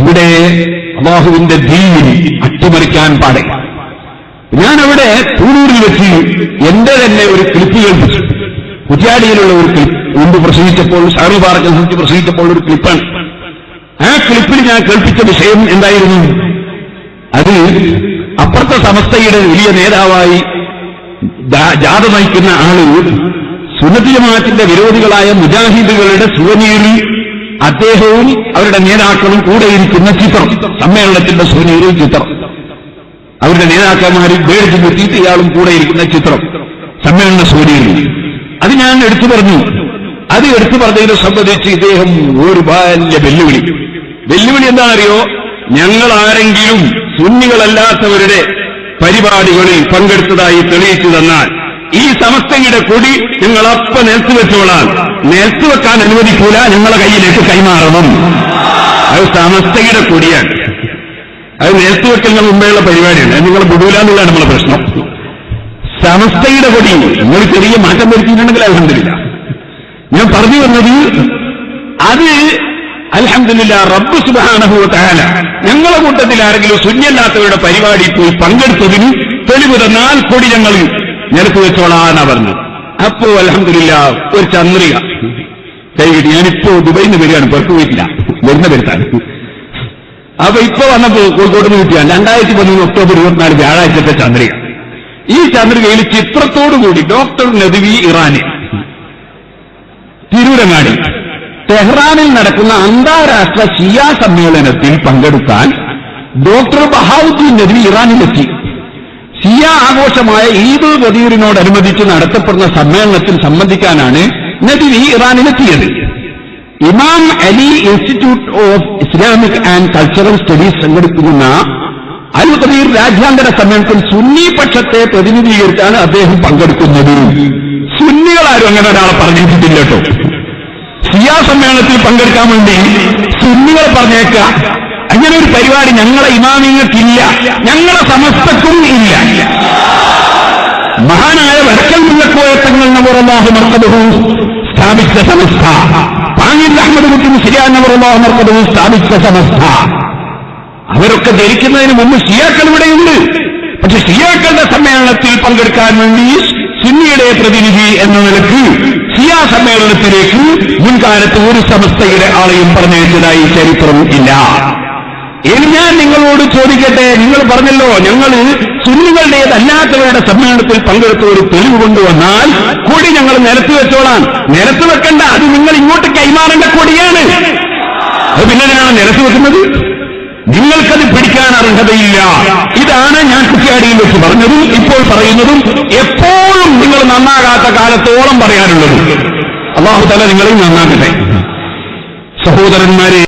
ഇവിടെ അള്ളാഹുവിന്റെ ദീനിൽ അട്ടിമറിക്കാൻ പാടില്ല. ഞാനവിടെ തൂണൂരിൽ വെച്ച് എന്റെ തന്നെ ഒരു ക്ലിപ്പ് കേൾപ്പിച്ചു. കുറ്റിയാടിയിലുള്ള ഒരു ക്ലിപ്പ് മുമ്പ് പ്രസംഗിച്ചപ്പോൾ ഷാറു പാർക്ക് സംബന്ധിച്ച് പ്രസംഗിച്ചപ്പോൾ ഒരു ക്ലിപ്പാണ്. ആ ക്ലിപ്പിൽ ഞാൻ കേൾപ്പിച്ച വിഷയം എന്തായിരുന്നു? അത് അപ്പുറത്തെ സമസ്തയുടെ വലിയ നേതാവായി ജാഥ നയിക്കുന്ന ആൾ സുന്നത്തി വിരോധികളായ മുജാഹിദുകളുടെ സുവനീറിൽ അദ്ദേഹവും അവരുടെ നേതാക്കളും കൂടെയിരിക്കുന്ന ചിത്രം സമ്മേളനത്തിന്റെ സുവനീറിൽ ചിത്രം. അവരുടെ നേതാക്കന്മാരിൽ ബേഡ് നിർത്തിയിട്ട് ഇയാളും കൂടെയിരിക്കുന്ന ചിത്രം സമ്മേളന സൂര്യയിൽ അത് ഞാൻ എടുത്തു പറഞ്ഞു. അത് എടുത്തു പറഞ്ഞതിനെ സംബന്ധിച്ച് ഇദ്ദേഹം ഒരു ബാല്യ വെല്ലുവിളി. വെല്ലുവിളി എന്താണെന്നറിയോ? ഞങ്ങൾ ആരെങ്കിലും സുന്നികളല്ലാത്തവരുടെ പരിപാടികളിൽ പങ്കെടുത്തതായി തെളിയിച്ചു തന്നാൽ ഈ സമസ്തയുടെ കൊടി നിങ്ങൾ അപ്പ നിലത്ത് വെച്ചോളാൻ നേൽത്തു വെക്കാൻ അനുവദിക്കൂല നിങ്ങളെ കയ്യിലേക്ക് കൈമാറണം. അത് സമസ്തയുടെ കൊടിയാണ്. അത് നേൽത്തു വെക്കലിന് മുമ്പേയുള്ള പരിപാടിയാണ്. അത് നിങ്ങൾ വിടൂല എന്നുള്ളതാണ് നമ്മളെ പ്രശ്നം. സമസ്തയുടെ കൊടി നിങ്ങൾ ചെറിയ മാറ്റം വരുത്തിയിട്ടുണ്ടെങ്കിൽ അലഹമില്ല ഞാൻ പറഞ്ഞു വന്നത് അത് അലഹമില്ല റബ്ബ് സുബാനഹുല ഞങ്ങളുടെ കൂട്ടത്തിൽ ആരെങ്കിലും ശൂന്യല്ലാത്തവരുടെ പരിപാടി പോയി പങ്കെടുത്തതിന് തെളിവ് കൊടി ഞങ്ങൾ നിരത്ത് വെച്ചോളാന്നാ പറഞ്ഞത്. അപ്പോ അലഹമില്ല ഒരു ചന്ദ്രിക. കൈകിട്ടി ഞാനിപ്പോ ദുബൈയിൽ നിന്ന് വരികയാണ് പുറത്തു പോയിട്ടില്ല. വരുന്ന വരുത്താണ് അപ്പൊ ഇപ്പൊ വന്നപ്പോ കോഴിക്കോട് കിട്ടിയ രണ്ടായിരത്തി പതിമൂന്ന് ഒക്ടോബർ ഇരുപത്തിനാല് വ്യാഴാഴ്ചത്തെ ചന്ദ്രിക. ഈ ചന്ദ്രികയിൽ ചിത്രത്തോടുകൂടി ഡോക്ടർ നദവി ഇറാനി തിരൂരങ്ങാടി ടെഹ്റാനിൽ നടക്കുന്ന അന്താരാഷ്ട്ര ഷിയ സമ്മേളനത്തിൽ പങ്കെടുക്കാൻ ഡോക്ടർ ബഹാവുദ്ദീൻ നദവി ഇറാനിലെത്തി. ഷിയ ആഘോഷമായ ഈദുൽ ബദീറിനോട് ബദീറിനോടനുബന്ധിച്ച് നടത്തപ്പെടുന്ന സമ്മേളനത്തിൽ സംബന്ധിക്കാനാണ് Nadvi ഇറാനിലെത്തിയത് Imam Ali institute of Islamic and cultural studies സംഘടിപ്പിക്കുന്ന അൽ ഖദീർ രാജ്യാന്തര സമ്മേളനത്തിൽ സുന്നി പക്ഷത്തെ പ്രതിനിധീകരിച്ചാണ് അദ്ദേഹം പങ്കെടുക്കുന്നത്. സുന്നികളാരും അങ്ങനെ ഒരാളെ പറഞ്ഞിട്ടില്ല കേട്ടോ. സിയാ സമ്മേളനത്തിൽ പങ്കെടുക്കാൻ വേണ്ടി സുന്നികൾ പറഞ്ഞേക്കുക. അങ്ങനെ ഒരു പരിപാടി ഞങ്ങളെ ഇമാമിങ്ങൾക്കില്ല. ഞങ്ങളെ സമസ്തക്കും ഇല്ല. മഹാനായ വടക്കൽ മുല്ലക്കോയത്തങ്ങൾ നവറല്ലാഹു മർക്കബഹു സ്ഥാപിച്ച സമസ്ത. പാങ്ങിൽ അഹമ്മദ് കുട്ടി ശരിയാ നവറല്ലാഹു മർക്കബഹു സ്ഥാപിച്ച സമസ്ത. അവരൊക്കെ ധരിക്കുന്നതിന് മുമ്പ് ഷിയാക്കൾ ഇവിടെയുണ്ട്. പക്ഷെ ഷിയാക്കളുടെ സമ്മേളനത്തിൽ പങ്കെടുക്കാൻ വേണ്ടി സുന്നിയുടെ പ്രതിനിധി എന്ന നിലയ്ക്ക് സിയാ സമ്മേളനത്തിലേക്ക് മുൻകാലത്ത് ഒരു സമസ്തയുടെ ആളെയും പറഞ്ഞയച്ചതായി ചരിത്രം ഇല്ല. ഇനി ഞാൻ നിങ്ങളോട് ചോദിക്കട്ടെ? നിങ്ങൾ പറഞ്ഞല്ലോ ഞങ്ങൾ സുന്നികളുടേതല്ലാത്തവരുടെ സമ്മേളനത്തിൽ പങ്കെടുത്ത ഒരു തെളിവ് കൊണ്ടുവന്നാൽ കൊടി ഞങ്ങൾ നിരത്തി വെച്ചോളാം. നിരത്തി വെക്കണ്ട അത് നിങ്ങൾ ഇങ്ങോട്ട് കൈമാറേണ്ട കൊടിയാണ്. അത് പിന്നെ ഞാൻ നിരത്തി വെക്കുന്നത്? നിങ്ങൾക്കത് പിടിക്കാൻ അർഹതയില്ല. ഇതാണ് ഞാൻ കുറ്റിയാടിയിൽ വെച്ച് പറഞ്ഞതും ഇപ്പോൾ പറയുന്നതും എപ്പോഴും നിങ്ങൾ നന്നാകാത്ത കാലത്തോളം പറയാനുള്ളത്. അള്ളാഹു തല നിങ്ങളെയും നന്നാക്കട്ടെ. സഹോദരന്മാരെ